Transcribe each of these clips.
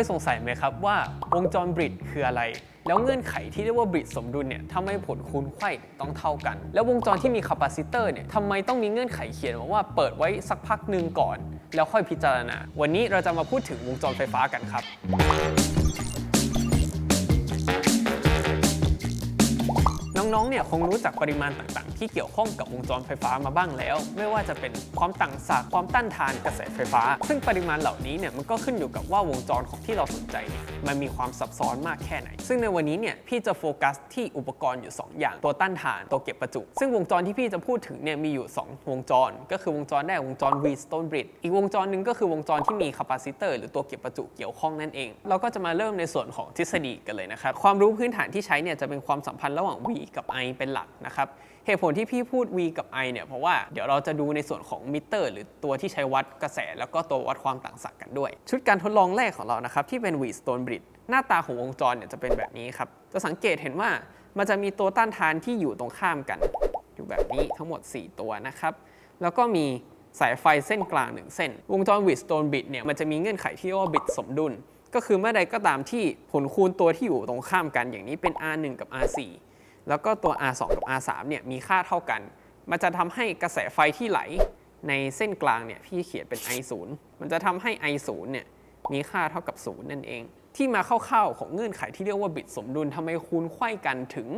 ยสงสัยไหมครับว่าวงจรบริดคืออะไร แล้วเงื่อนไขที่เรียกว่าบริดสมดุลเนี่ยทำไมผลคูณไขว้ต้องเท่ากัน แล้ววงจรที่มีคาปาซิเตอร์เนี่ยทำไมต้องมีเงื่อนไขเขียนว่าเปิดไว้สักพักหนึ่งก่อน แล้วค่อยพิจารณา วันนี้เราจะมาพูดถึงวงจรไฟฟ้ากันครับ น้องๆ เนี่ยคงรู้จักปริมาณต่างๆ ที่เกี่ยวข้องกับวงจรไฟฟ้ามาบ้างแล้ว ไม่ว่าจะเป็นความต่างศักย์ความต้านทานกระแสไฟฟ้า ซึ่งปริมาณเหล่านี้เนี่ยมันก็ขึ้นอยู่กับว่าวงจรของที่เราสนใจเนี่ยมันมีความซับซ้อนมากแค่ไหน ซึ่งในวันนี้เนี่ยพี่จะโฟกัสที่อุปกรณ์อยู่ 2 อย่าง ตัวต้านทาน ตัวเก็บประจุ ซึ่งวงจรที่พี่จะพูดถึงเนี่ยมีอยู่ 2 วงจร ก็คือวงจรแรกวงจร V Stone Bridge อีกวงจรหนึ่งก็คือวงจรที่มีคาปาซิเตอร์หรือตัวเก็บประจุเกี่ยวข้องนั่นเอง เราก็จะมาเริ่มในส่วนของทฤษฎีกันเลยนะครับความรู้พื้นฐานที่ใช้เนี่ยจะเป็นความสัมพันธ์ระหว่าง V กับ I เป็นหลักนะครับเหตุผลที่พี่พูด V กับ I เนี่ยเพราะว่าเดี๋ยวเราจะดูในส่วนของมิเตอร์ หรือตัวที่ใช้วัดกระแส แล้วก็ตัววัดความต่างศักย์กันด้วย ชุดการทดลองแรกของเรานะครับที่เป็น V Stone Bridge หน้าตาของวงจรเนี่ยจะเป็นแบบนี้ครับจะสังเกตเห็นว่ามันจะมีตัวต้านทานที่อยู่ตรงข้ามกัน อยู่แบบนี้ทั้งหมด 4 ตัวนะครับแล้วก็มีสายไฟเส้นกลาง 1 เส้น วงจร w ิ t Stone Bridge เนี่ยมันจะมีเงื่อนไขที่เรียกว่าบิตสมดุล ก็คือเมื่อใดก็ตามที่ผลคูณตัวที่อยู่ตรงข้ามกันอย่างนี้เป็น R1 กับ R4 แล้วก็ตัว R2 กับ R3 เนี่ยมีค่าเท่ากัน มันจะทำให้กระแสไฟที่ไหลในเส้นกลางเนี่ยพี่เขียนเป็น I0 มันจะทำให้ I0 เนี่ยมีค่าเท่ากับ 0 นั่นเอง ที่มาคร่าวๆของเงื่อนไขที่เรียกว่าบิตสมดุลทำไมคูณไขว้กันถึง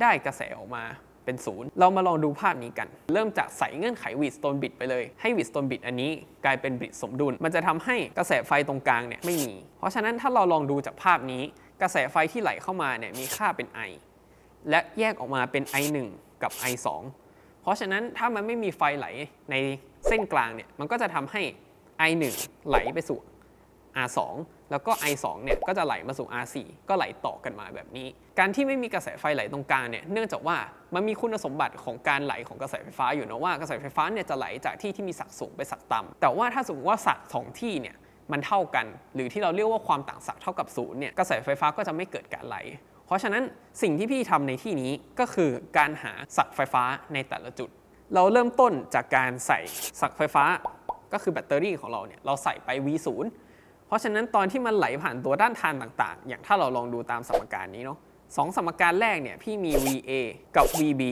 ได้กระแสออกมาเป็นศูนย์เรามาลองดูภาพนี้กัน เริ่มจากใส่เงื่อนไขวีดสโตนบิตไปเลย ให้วีดสโตนบิตอันนี้กลายเป็นบิตสมดุล มันจะทำให้กระแสไฟตรงกลางเนี่ยไม่มี เพราะฉะนั้นถ้าเราลองดูจากภาพนี้ กระแสไฟที่ไหลเข้ามาเนี่ยมีค่าเป็น I และแยกออกมาเป็น I1 กับ I2 เพราะฉะนั้นถ้ามันไม่มีไฟไหลในเส้นกลางเนี่ยมันก็จะทำให้ I1 ไหลไปสู่ R2 แล้วก็ I2 เนี่ยก็จะไหลมาสู่ R4 ก็ไหลต่อกันมาแบบนี้ การที่ไม่มีกระแสไฟไหลตรงกลางเนี่ยเนื่องจากว่ามันมีคุณสมบัติของการไหลของกระแสไฟฟ้าอยู่นะว่ากระแสไฟฟ้าเนี่ยจะไหลจากที่ที่มีศักสูงไปศักต่ำแต่ว่าถ้าสมมติว่าศักสองที่เนี่ยมันเท่ากัน หรือที่เราเรียกว่าความต่างศักเท่ากับศูนย์เนี่ยกระแสไฟฟ้าก็จะไม่เกิดการไหล ราะฉะนั้นสิ่งที่พี่ทำในที่นี้ก็คือการหาศักไฟฟ้าในแต่ละจุด เราเริ่มต้นจากการใส่ศักไฟฟ้า ก็คือแบตเตอรี่ของเราเนี่ยเราใส่ไป V0 เพราะฉะนั้นตอนที่มันไหลผ่านตัวด้านทานต่างๆ อย่างถ้าเราลองดูตามสมการนี้เนาะสองสมการแรกเนี่ยพี่มี VA กับ VB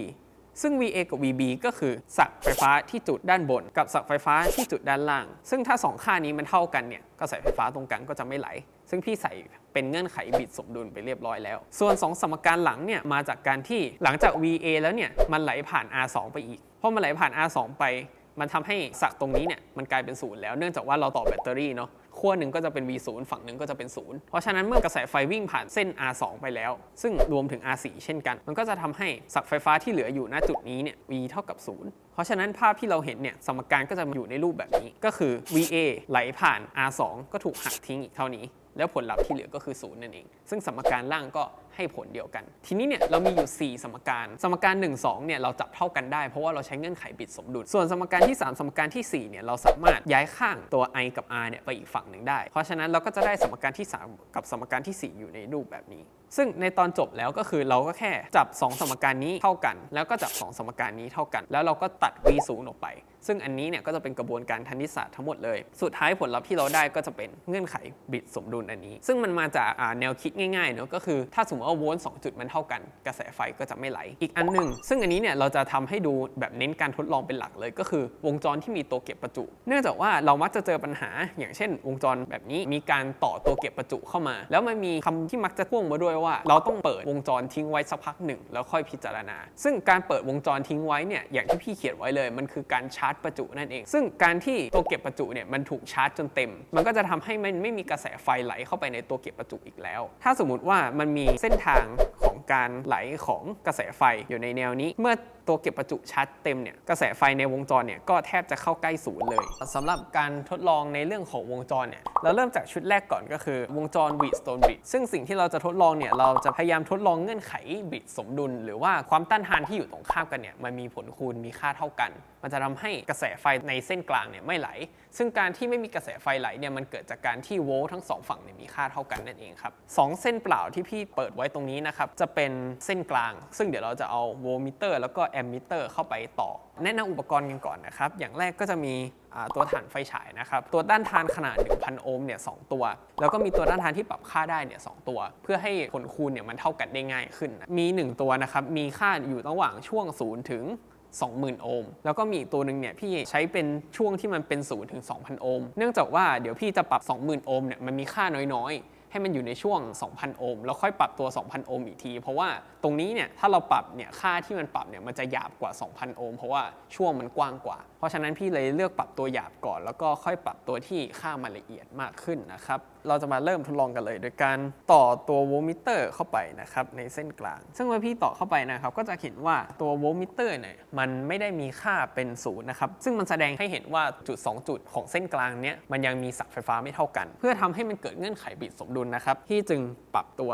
ซึ่ง VA กับ VB ก็คือศักไฟฟ้าที่จุดด้านบน กับศักไฟฟ้าที่จุดด้านล่าง ซึ่งถ้าสองค่านี้มันเท่ากันเนี่ยกระแสไฟฟ้าตรงกลางก็จะไม่ไหล ซึ่งพี่ใส่เป็นเงื่อนไขบิดสมดุลไปเรียบร้อยแล้ว ส่วน 2 สมการหลังเนี่ยมาจากการที่หลังจาก VA แล้วเนี่ยมันไหลผ่าน R2 ไปอีก เพอมันไหลผ่าน R2 ไป มันทำให้สักตรงนี้เนี่ยมันกลายเป็นศูนย์แล้วเนื่องจากว่าเราต่อแบตเตอรี่เนาะ ขั้วหนึ่งก็จะเป็น V0 ฝั่งหนึ่งก็จะเป็นศูนย์เพราะฉะนั้นเมื่อกระแสไฟวิ่งผ่านเส้น R2 ไปแล้ว ซึ่งรวมถึง R4 เช่นกัน มันก็จะทำให้สักไฟฟ้าที่เหลืออยู่ณจุดนี้เนี่ย V เท่ากับศูนย์เพราะฉะนั้นภาพที่เราเห็นเนี่ยสมการก็จะอยู่ในรูปแบบนี้ ก็คือ VA ไหลผ่าน R2 ก็ถูกหักทิ้งอีกเท่านี้ แล้วผลลัพธ์ที่เหลือก็คือศูนย์นั่นเอง ซึ่งสมการล่างก็ให้ผลเดียวกัน ทีนี้เนี่ยเรามีอยู่ 4 สมการ สมการ 1 2เนี่ยเราจับเท่ากันได้เพราะว่าเราใช้เงื่อนไขบิดสมดุล ส่วนสมการที่ 3 สมการที่4เนี่ยเราสามารถย้ายข้างตัว i กับ r เนี่ยไปอีกฝั่งหนึ่งได้ เพราะฉะนั้นเราก็จะได้สมการที่ 3 กับสมการที่ 4 อยู่ในรูปแบบนี้ ซึ่งในตอนจบแล้วก็คือเราก็แค่จับ 2 สมการนี้เท่ากัน แล้วก็จับ 2 สมการนี้เท่ากัน แล้วเราก็ตัด v 0ออกไป ซึ่งอันนี้เนี่ยก็จะเป็นกระบวนการคณิตศาสตร์ทั้งหมดเลย สุดท้ายผลลัพธ์ที่เราได้ก็จะเป็นเงื่อนไขบิดสมดุลอันนี้ ซึ่งมันมาจากแนวคิดง่ายๆเนอะก็คือถ้าสมมติว่าโวลต์สองจุดมันเท่ากัน กระแสไฟก็จะไม่ไหล อีกอันหนึ่งซึ่งอันนี้เนี่ยเราจะทำให้ดูแบบเน้นการทดลองเป็นหลักเลย ก็คือวงจรที่มีตัวเก็บประจุ เนื่องจากว่าเรามักจะเจอปัญหา อย่างเช่น วงจรแบบนี้มีการต่อตัวเก็บประจุเข้ามา แล้วมันมีคำที่มักจะพ่วงมาด้วยว่า เราต้องเปิดวงจรทิ้งไว้สักพักหนึ่งแล้วค่อยพิจารณา ซึ่งการเปิดวงจรทิ้งไว้เนี่ยอย่างที่พี่เขียนไว้เลยมันคือการชาร์จประจุนั่นเอง ซึ่งการที่ตัวเก็บประจุเนี่ยมันถูกชาร์จจนเต็ม มันก็จะทำให้มันไม่มีกระแสไฟไหลเข้าไปในตัวเก็บประจุอีกแล้ว ถ้าสมมติว่ามันมีเส้นทางของการไหลของกระแสไฟอยู่ในแนวนี้ เมื่อตัวเก็บประจุชาร์จเต็มเนี่ยกระแสไฟในวงจรเนี่ยก็แทบจะเข้าใกล้ศูนย์เลยสำหรับการทดลองในเรื่องของวงจรเนี่ยเราเริ่มจากชุดแรกก่อนก็คือวงจร w ิ t Stone Bridge ซึ่งสิ่งที่เราจะทดลองเนี่ยเราจะพยายามทดลองเงื่อนไขบิดสมดุล หรือว่าความต้านทานที่อยู่ตรงข้ามกันเนี่ยมันมีผลคูณมีค่าเท่ากันมันจะทำให้กระแสไฟในเส้นกลางเนี่ยไม่ไหล ซึ่งการที่ไม่มีกระแสไฟไหลเนี่ยมันเกิดจากการที่โวลต์ทั้งสองฝั่งเนี่ยมีค่าเท่ากันนั่นเองครับสองเส้นเปล่าที่พี่เปิดไว้ตรงนี้นะครับจะเป็นเส้นกลาง ซึ่งเดี๋ยวเราจะเอาโวลต์มิเตอร์แล้วก็แอมมิเตอร์เข้าไปต่อ แนะนำอุปกรณ์กันก่อนนะครับอย่างแรกก็จะมีตัวถ่านไฟฉายนะครับตัวต้านทานขนาด 1,000 โอห์มเนี่ยสองตัว แล้วก็มีตัวต้านทานที่ปรับค่าได้เนี่ยสองตัว เพื่อให้ผลคูณเนี่ยมันเท่ากันได้ง่ายขึ้นนะมี 1 ตัวนะครับมีค่าอยู่ระหว่างช่วง 0 ถึง 20,000 โอห์ม แล้วก็มีอีกตัวหนึ่งเนี่ยพี่ใช้เป็นช่วงที่มันเป็น0ถึง 2,000 โอห์ม เนื่องจากว่าเดี๋ยวพี่จะปรับ 20,000 โอห์มเนี่ยมันมีค่าน้อยๆ ให้มันอยู่ในช่วง 2,000 โอห์ม แล้วค่อยปรับตัว 2,000 โอห์มอีกที เพราะว่าตรงนี้เนี่ยถ้าเราปรับเนี่ยค่าที่มันปรับเนี่ยมันจะหยาบกว่า 2,000 โอห์ม เพราะว่าช่วงมันกว้างกว่า เพราะฉะนั้นพี่เลยเลือกปรับตัวหยาบก่อน แล้วก็ค่อยปรับตัวที่ค่ามันละเอียดมากขึ้นนะครับ เราจะมาเริ่มทดลองกันเลย โดยการต่อตัวโวลต์มิเตอร์เข้าไปนะครับในเส้นกลาง ซึ่งเมื่อพี่ต่อเข้าไปนะครับก็จะเห็นว่าตัวโวลต์มิเตอร์เนี่ยมันไม่ได้มีค่าเป็นศูนย์นะครับซึ่งมันแสดงให้เห็นว่าจุด 2 จุดของเส้นกลางเนี้ยมันยังมีสักไฟฟ้าไม่เท่ากัน เพื่อทำให้มันเกิดเงื่อนไขบิดสมดุลนะครับพี่จึงปรับตัว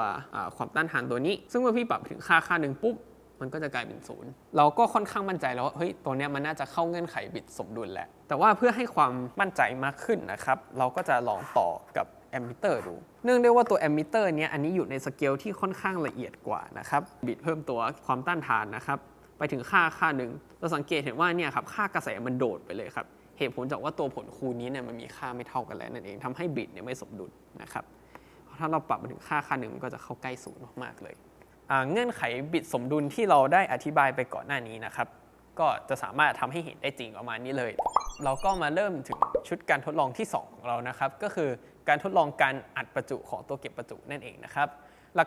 ความต้านทานตัวนี้ ซึ่งเมื่อพี่ปรับถึงค่าค่าหนึ่งปุ๊บมันก็จะกลายเป็นศูนย์เราก็ค่อนข้างมั่นใจแล้วว่าเฮ้ยตัวเนี้ยมันน่าจะเข้าเงื่อนไขบิดสมดุลแหละแต่ว่าเพื่อให้ความมั่นใจมากขึ้นนะครับ เราก็จะลองต่อกับ มมิเตอร์ดู เนื่องด้วยว่าตัวแอมมิเตอร์เนี้ยอันนี้อยู่ในสเกลที่ค่อนข้างละเอียดกว่านะครับบิดเพิ่มตัวความต้านทานนะครับไปถึงค่าค่าหนึ่งเราสังเกตเห็นว่าเนี่ยครับค่ากระแสมันโดดไปเลยครับเหตุผลจากว่าตัวผลคูณนี้เนี่ยมันมีค่าไม่เท่ากันแล้วนั่นเองทำให้บิดเนี่ยไม่สมดุลนะครับถ้าเราปรับมาถึงค่าค่าหนึ่งมันก็จะเข้าใกล้ศูนย์มากๆเลยอ่าเงื่อนไขบิดสมดุลที่เราได้อธิบายไปก่อนหน้านี้นะครับ ก็จะสามารถทำให้เห็นได้จริงประมาณนี้เลย เราก็มาเริ่มถึงชุดการทดลองที่ 2 ของเรานะครับ ก็คือการทดลองการอัดประจุของตัวเก็บประจุนั่นเองนะครับ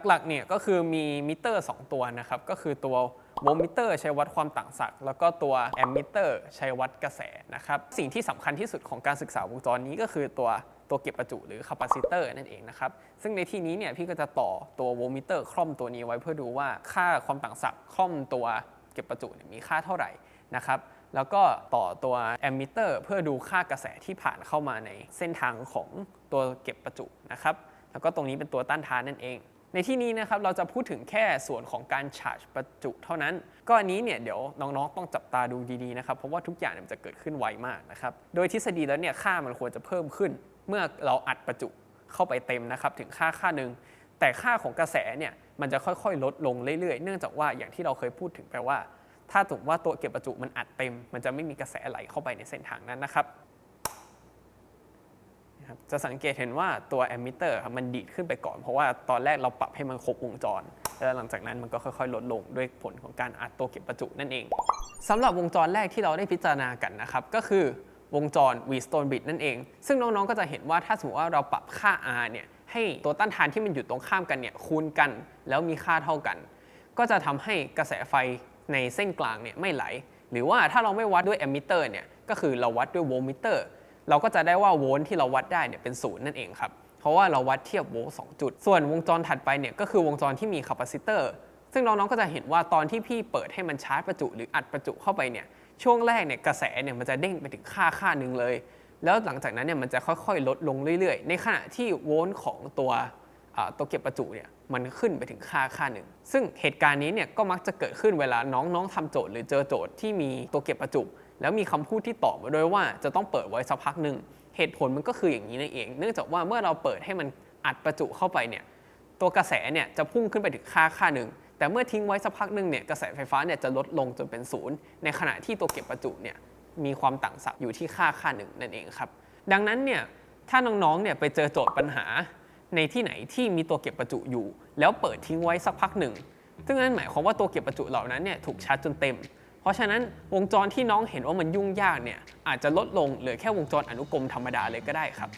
หลักๆเนี่ยก็คือมีมิเตอร์ 2 ตัวนะครับ ก็คือตัวโวลต์มิเตอร์ใช้วัดความต่างศักย์แล้วก็ตัวแอมมิเตอร์ใช้วัดกระแสนะครับ สิ่งที่สำคัญที่สุดของการศึกษาวงจรนี้ก็คือตัวตัวเก็บประจุหรือคาปาซิเตอร์นั่นเองนะครับ ซึ่งในที่นี้เนี่ยพี่ก็จะต่อตัวโวลต์มิเตอร์คล่อมตัวนี้ไว้เพื่อดูว่าค่าความต่างศักย์คล่อมตัว เก็บประจุมีค่าเท่าไหร่นะครับแล้วก็ต่อตัวแอมมิเตอร์เพื่อดูค่ากระแสที่ผ่านเข้ามาในเส้นทางของตัวเก็บประจุนะครับแล้วก็ตรงนี้เป็นตัวต้านทานนั่นเอง ในที่นี้นะครับเราจะพูดถึงแค่ส่วนของการชาร์จประจุเท่านั้น ก็อันนี้เนี่ยเดี๋ยวน้องๆต้องจับตาดูดีๆนะครับเพราะว่าทุกอย่างมันจะเกิดขึ้นไวมากนะครับโดยทฤษฎีแล้วเนี่ยค่ามันควรจะเพิ่มขึ้น เมื่อเราอัดประจุเข้าไปเต็มนะครับถึงค่าค่าหนึ่ง แต่ค่าของกระแสเนี่ยมันจะค่อยๆ ลดลงเรื่อยๆ เนื่องจากว่าอย่างที่เราเคยพูดถึงไปว่า ถ้าสมมติว่าตัวเก็บประจุมันอัดเต็ม มันจะไม่มีกระแสไหลเข้าไปในเส้นทางนั้นนะครับ จะสังเกตเห็นว่าตัวแอมมิเตอร์ครับมันดีดขึ้นไปก่อน เพราะว่าตอนแรกเราปรับให้มันครบวงจร แล้วหลังจากนั้นมันก็ค่อยๆ ลดลงด้วยผลของการอัดตัวเก็บประจุนั่นเองสำหรับวงจรแรกที่เราได้พิจารณากันนะครับก็คือวงจร V stone bit นั่นเอง ซึ่งน้องๆ ก็จะเห็นว่าถ้าสมมติว่าเราปรับค่า R เนี่ย ให้ตัวต้านทานที่มันอยู่ตรงข้ามกันเนี่ยคูณกันแล้วมีค่าเท่ากัน ก็จะทำให้กระแสไฟในเส้นกลางเนี่ยไม่ไหล หรือว่าถ้าเราไม่วัดด้วยแอมมิเตอร์เนี่ยก็คือเราวัดด้วยโวลต์มิเตอร์เราก็จะได้ว่าโวลต์ที่เราวัดได้เนี่ยเป็นศูนย์นั่นเองครับเพราะว่าเราวัดเทียบโวลต์สองจุด ส่วนวงจรถัดไปเนี่ยก็คือวงจรที่มีคาปาซิเตอร์ซึ่งน้องๆก็จะเห็นว่าตอนที่พี่เปิดให้มันชาร์จประจุ หรืออัดประจุเข้าไปเนี่ยช่วงแรกเนี่ยกระแสเนี่ยมันจะเด้งไปถึงค่าค่าหนึ่งเลย แล้วหลังจากนั้นเนี่ยมันจะค่อยๆ ลดลงเรื่อย ๆ ในขณะที่โวลต์ของตัวตัวเก็บประจุเนี่ยมันขึ้นไปถึงค่าค่าหนึ่ง ซึ่งเหตุการณ์นี้เนี่ยก็มักจะเกิดขึ้นเวลาน้องๆทำโจทย์หรือเจอโจทย์ที่มีตัวเก็บประจุ แล้วมีคำพูดที่ตอบมาด้วยว่าจะต้องเปิดไว้สักพักหนึ่งเหตุผลมันก็คืออย่างนี้นั่นเอง เนื่องจากว่าเมื่อเราเปิดให้มันอัดประจุเข้าไปเนี่ยตัวกระแสเนี่ยจะพุ่งขึ้นไปถึงค่าค่าหนึ่ง แต่เมื่อทิ้งไว้สักพักหนึ่งเนี่ยกระแสไฟฟ้าเนี่ยจะลดลงจนเป็นศูนย์ในขณะที่ตัวเก็บประจุเนี่ย มีความต่างศักย์อยู่ที่ค่าค่าหนึ่งนั่นเองครับ ดังนั้นเนี่ยถ้าน้องๆเนี่ยไปเจอโจทย์ปัญหาในที่ไหนที่มีตัวเก็บประจุอยู่ แล้วเปิดทิ้งไว้สักพักหนึ่ง ซึ่งนั่นหมายความว่าตัวเก็บประจุเหล่านั้นเนี่ยถูกชาร์จจนเต็ม เพราะฉะนั้นวงจรที่น้องเห็นว่ามันยุ่งยากเนี่ยอาจจะลดลงเหลือแค่วงจรอนุกรมธรรมดาเลยก็ได้ครับ